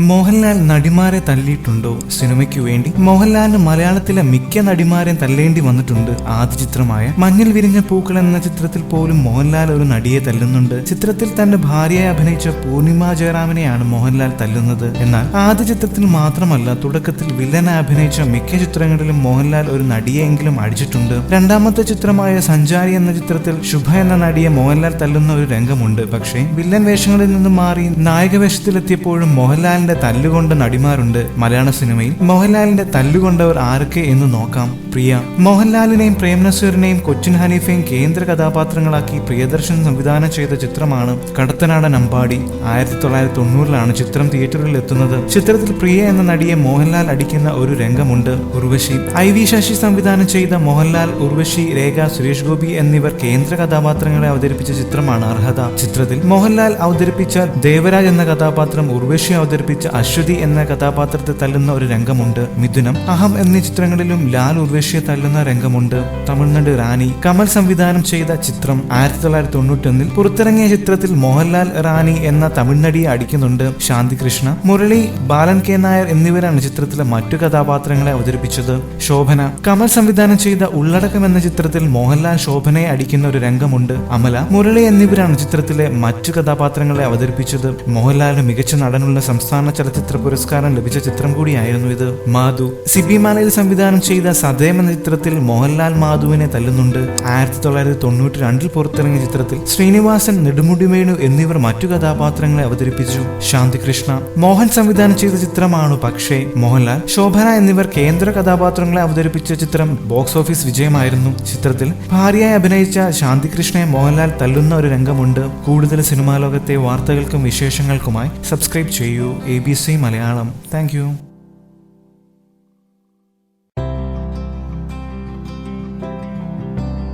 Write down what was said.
മോഹൻലാൽ നടിമാരെ തല്ലിയിട്ടുണ്ടോ സിനിമയ്ക്ക് വേണ്ടി? മോഹൻലാലിന് മലയാളത്തിലെ മിക്ക നടിമാരെയും തല്ലേണ്ടി വന്നിട്ടുണ്ട്. ആദ്യ ചിത്രമായ മഞ്ഞിൽ വിരിഞ്ഞ പൂക്കൾ എന്ന ചിത്രത്തിൽ പോലും മോഹൻലാൽ ഒരു നടിയെ തല്ലുന്നുണ്ട്. ചിത്രത്തിൽ തന്റെ ഭാര്യയെ അഭിനയിച്ച പൂർണിമ ജയറാമിനെയാണ് മോഹൻലാൽ തല്ലുന്നത്. എന്നാൽ ആദ്യ ചിത്രത്തിൽ മാത്രമല്ല തുടക്കത്തിൽ വില്ലനെ അഭിനയിച്ച മിക്ക ചിത്രങ്ങളിലും മോഹൻലാൽ ഒരു നടിയെങ്കിലും അടിച്ചിട്ടുണ്ട്. രണ്ടാമത്തെ ചിത്രമായ സഞ്ചാരി എന്ന ചിത്രത്തിൽ ശുഭ എന്ന നടിയെ മോഹൻലാൽ തല്ലുന്ന ഒരു രംഗമുണ്ട്. പക്ഷേ വില്ലൻ വേഷങ്ങളിൽ നിന്ന് മാറി നായക വേഷത്തിലെത്തിയപ്പോഴും മോഹൻലാലിന്റെ തല്ലുകൊണ്ട നടിമാരുണ്ട് മലയാള സിനിമയിൽ. മോഹൻലാലിന്റെ തല്ലുകൊണ്ടവർ ആരൊക്കെ എന്ന് നോക്കാം. പ്രിയ. മോഹൻലാലിനെയും പ്രേംനസീറിനെയും കൊച്ചിൻ ഹനീഫയും കേന്ദ്ര കഥാപാത്രങ്ങളാക്കി പ്രിയദർശൻ സംവിധാനം ചെയ്ത ചിത്രമാണ് കടത്തനാടൻ അമ്പാടി. ആയിരത്തി തൊള്ളായിരത്തി തൊണ്ണൂറിലാണ് ചിത്രം തിയേറ്ററിൽ എത്തുന്നത്. ചിത്രത്തിൽ പ്രിയ എന്ന നടിയെ മോഹൻലാൽ അടിക്കുന്ന ഒരു രംഗമുണ്ട് ഉർവശി. ഐ വി ശശി സംവിധാനം ചെയ്ത മോഹൻലാൽ ഉർവശി രേഖ സുരേഷ് ഗോപി എന്നിവർ കേന്ദ്ര കഥാപാത്രങ്ങളെ അവതരിപ്പിച്ച ചിത്രമാണ് അർഹത. ചിത്രത്തിൽ മോഹൻലാൽ അവതരിപ്പിച്ച ദേവരാജ് എന്ന കഥാപാത്രം ഉർവശി അവതരിപ്പിച്ച അശ്വതി എന്ന കഥാപാത്രത്തെ തല്ലുന്ന ഒരു രംഗമുണ്ട്. മിഥുനം അഹം എന്നീ ചിത്രങ്ങളിലും ലാൽ ഉർവശിയെ തല്ലുന്ന രംഗമുണ്ട്. തമിഴ്നാട് റാണി കമൽ സംവിധാനം ചെയ്ത ചിത്രം ആയിരത്തി തൊള്ളായിരത്തി തൊണ്ണൂറ്റൊന്നിൽ പുറത്തിറങ്ങിയ ചിത്രത്തിൽ മോഹൻലാൽ റാണി എന്ന തമിഴ്നടിയെ അടിക്കുന്നുണ്ട് ശാന്തികൃഷ്ണ. മുരളി ബാലൻ കെ നായർ എന്നിവരാണ് ചിത്രത്തിലെ മറ്റു കഥാപാത്രങ്ങളെ അവതരിപ്പിച്ചത്. ശോഭന കമൽ സംവിധാനം ചെയ്ത ഉള്ളടക്കം എന്ന ചിത്രത്തിൽ മോഹൻലാൽ ശോഭനയെ അടിക്കുന്ന ഒരു രംഗമുണ്ട്. അമല മുരളി എന്നിവരാണ് ചിത്രത്തിലെ മറ്റു കഥാപാത്രങ്ങളെ അവതരിപ്പിച്ചത്. മോഹൻലാലിന് മികച്ച നടനുള്ള സംസ്ഥാന ചലച്ചിത്ര പുരസ്കാരം ലഭിച്ച ചിത്രം കൂടിയായിരുന്നു ഇത്. മാധു സിബി മാലയിൽ സംവിധാനം ചെയ്ത സദയം എന്ന ചിത്രത്തിൽ മോഹൻലാൽ മാധുവിനെ തല്ലുന്നുണ്ട്. ആയിരത്തി തൊള്ളായിരത്തി തൊണ്ണൂറ്റി രണ്ടിൽ പുറത്തിറങ്ങിയ ചിത്രത്തിൽ ശ്രീനിവാസൻ നെടുമുടി വേണു എന്നിവർ മറ്റു കഥാപാത്രങ്ങളെ അവതരിപ്പിച്ചു. ശാന്തികൃഷ്ണ മോഹൻ സംവിധാനം ചെയ്ത ചിത്രമാണ് പക്ഷേ മോഹൻലാൽ ശോഭന എന്നിവർ കേന്ദ്ര കഥാപാത്രങ്ങളെ അവതരിപ്പിച്ച ചിത്രം ബോക്സ് ഓഫീസ് വിജയമായിരുന്നു. ചിത്രത്തിൽ ഭാര്യയായി അഭിനയിച്ച ശാന്തികൃഷ്ണയെ മോഹൻലാൽ തല്ലുന്ന ഒരു രംഗമുണ്ട്. കൂടുതൽ സിനിമാ ലോകത്തെ വാർത്തകൾക്കും വിശേഷങ്ങൾക്കുമായി സബ്സ്ക്രൈബ് ചെയ്യൂ. A B C Malayalam. Thank